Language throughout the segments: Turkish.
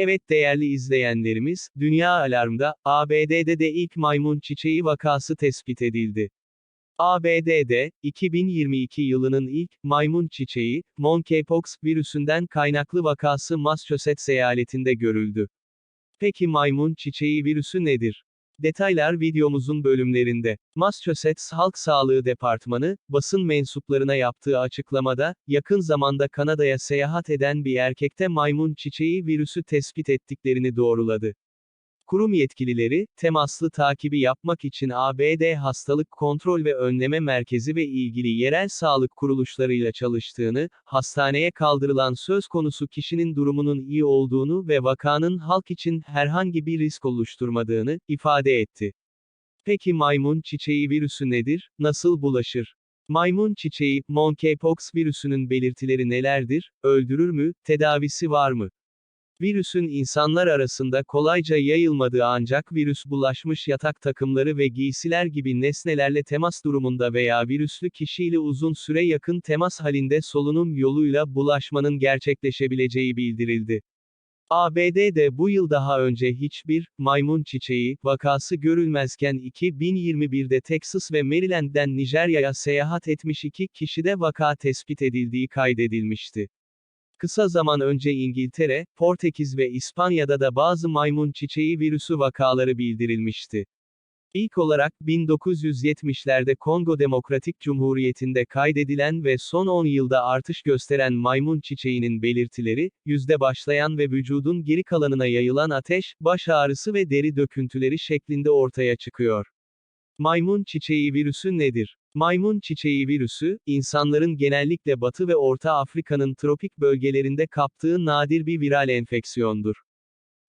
Evet değerli izleyenlerimiz, Dünya Alarm'da, ABD'de de ilk maymun çiçeği vakası tespit edildi. ABD'de, 2022 yılının ilk, maymun çiçeği, monkeypox virüsünden kaynaklı vakası Massachusetts eyaletinde görüldü. Peki maymun çiçeği virüsü nedir? Detaylar videomuzun bölümlerinde. Massachusetts Halk Sağlığı Departmanı, basın mensuplarına yaptığı açıklamada, yakın zamanda Kanada'ya seyahat eden bir erkekte maymun çiçeği virüsü tespit ettiklerini doğruladı. Kurum yetkilileri, temaslı takibi yapmak için ABD Hastalık Kontrol ve Önleme Merkezi ve ilgili yerel sağlık kuruluşlarıyla çalıştığını, hastaneye kaldırılan söz konusu kişinin durumunun iyi olduğunu ve vakanın halk için herhangi bir risk oluşturmadığını ifade etti. Peki maymun çiçeği virüsü nedir, nasıl bulaşır? Maymun çiçeği, monkeypox virüsünün belirtileri nelerdir, öldürür mü, tedavisi var mı? Virüsün insanlar arasında kolayca yayılmadığı ancak virüs bulaşmış yatak takımları ve giysiler gibi nesnelerle temas durumunda veya virüslü kişiyle uzun süre yakın temas halinde solunum yoluyla bulaşmanın gerçekleşebileceği bildirildi. ABD'de bu yıl daha önce hiçbir maymun çiçeği vakası görülmezken 2021'de Texas ve Maryland'den Nijerya'ya seyahat etmiş iki kişide vaka tespit edildiği kaydedilmişti. Kısa zaman önce İngiltere, Portekiz ve İspanya'da da bazı maymun çiçeği virüsü vakaları bildirilmişti. İlk olarak 1970'lerde Kongo Demokratik Cumhuriyeti'nde kaydedilen ve son 10 yılda artış gösteren maymun çiçeğinin belirtileri, yüzde başlayan ve vücudun geri kalanına yayılan ateş, baş ağrısı ve deri döküntüleri şeklinde ortaya çıkıyor. Maymun çiçeği virüsü nedir? Maymun çiçeği virüsü, insanların genellikle Batı ve Orta Afrika'nın tropik bölgelerinde kaptığı nadir bir viral enfeksiyondur.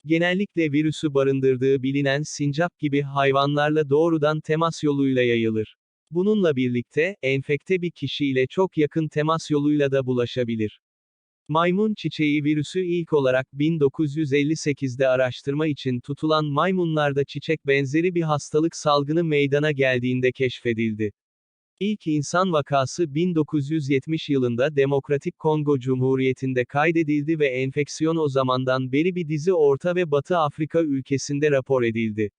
Genellikle virüsü barındırdığı bilinen sincap gibi hayvanlarla doğrudan temas yoluyla yayılır. Bununla birlikte, enfekte bir kişiyle çok yakın temas yoluyla da bulaşabilir. Maymun çiçeği virüsü ilk olarak 1958'de araştırma için tutulan maymunlarda çiçek benzeri bir hastalık salgını meydana geldiğinde keşfedildi. İlk insan vakası 1970 yılında Demokratik Kongo Cumhuriyeti'nde kaydedildi ve enfeksiyon o zamandan beri bir dizi Orta ve Batı Afrika ülkesinde rapor edildi.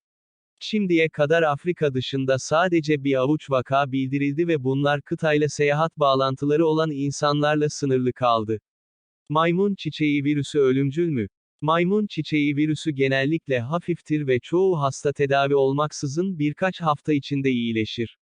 Şimdiye kadar Afrika dışında sadece bir avuç vaka bildirildi ve bunlar kıtayla seyahat bağlantıları olan insanlarla sınırlı kaldı. Maymun çiçeği virüsü ölümcül mü? Maymun çiçeği virüsü genellikle hafiftir ve çoğu hasta tedavi olmaksızın birkaç hafta içinde iyileşir.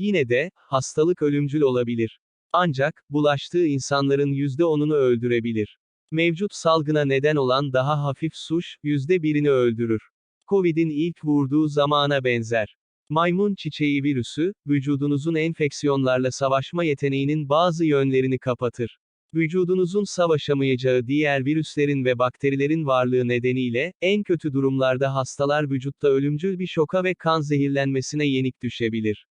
Yine de, hastalık ölümcül olabilir. Ancak, bulaştığı insanların %10'unu öldürebilir. Mevcut salgına neden olan daha hafif suş, %1'ini öldürür. Covid'in ilk vurduğu zamana benzer. Maymun çiçeği virüsü, vücudunuzun enfeksiyonlarla savaşma yeteneğinin bazı yönlerini kapatır. Vücudunuzun savaşamayacağı diğer virüslerin ve bakterilerin varlığı nedeniyle, en kötü durumlarda hastalar vücutta ölümcül bir şoka ve kan zehirlenmesine yenik düşebilir.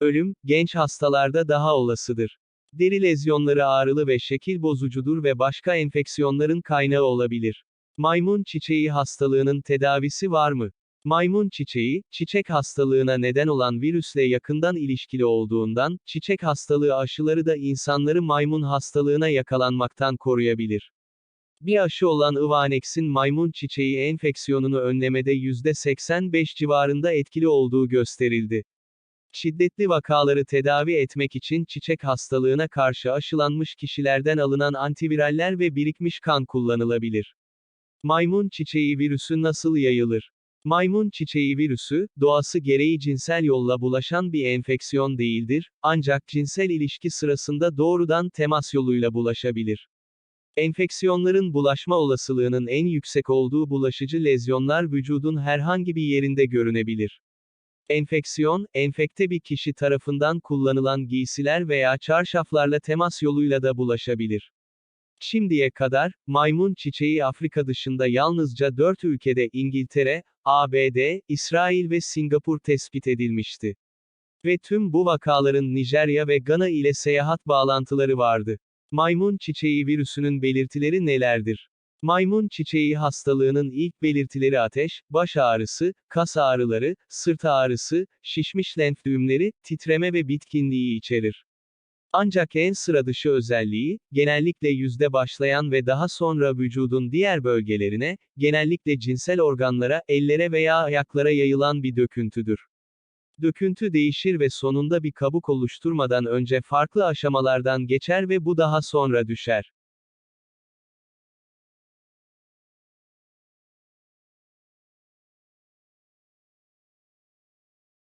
Ölüm, genç hastalarda daha olasıdır. Deri lezyonları ağrılı ve şekil bozucudur ve başka enfeksiyonların kaynağı olabilir. Maymun çiçeği hastalığının tedavisi var mı? Maymun çiçeği, çiçek hastalığına neden olan virüsle yakından ilişkili olduğundan, çiçek hastalığı aşıları da insanları maymun hastalığına yakalanmaktan koruyabilir. Bir aşı olan Ivanex'in maymun çiçeği enfeksiyonunu önlemede %85 civarında etkili olduğu gösterildi. Şiddetli vakaları tedavi etmek için çiçek hastalığına karşı aşılanmış kişilerden alınan antiviraller ve birikmiş kan kullanılabilir. Maymun çiçeği virüsü nasıl yayılır? Maymun çiçeği virüsü, doğası gereği cinsel yolla bulaşan bir enfeksiyon değildir, ancak cinsel ilişki sırasında doğrudan temas yoluyla bulaşabilir. Enfeksiyonların bulaşma olasılığının en yüksek olduğu bulaşıcı lezyonlar vücudun herhangi bir yerinde görünebilir. Enfeksiyon, enfekte bir kişi tarafından kullanılan giysiler veya çarşaflarla temas yoluyla da bulaşabilir. Şimdiye kadar, maymun çiçeği Afrika dışında yalnızca 4 ülkede İngiltere, ABD, İsrail ve Singapur tespit edilmişti. Ve tüm bu vakaların Nijerya ve Gana ile seyahat bağlantıları vardı. Maymun çiçeği virüsünün belirtileri nelerdir? Maymun çiçeği hastalığının ilk belirtileri ateş, baş ağrısı, kas ağrıları, sırt ağrısı, şişmiş lenf düğümleri, titreme ve bitkinliği içerir. Ancak en sıradışı özelliği, genellikle yüzde başlayan ve daha sonra vücudun diğer bölgelerine, genellikle cinsel organlara, ellere veya ayaklara yayılan bir döküntüdür. Döküntü değişir ve sonunda bir kabuk oluşturmadan önce farklı aşamalardan geçer ve bu daha sonra düşer.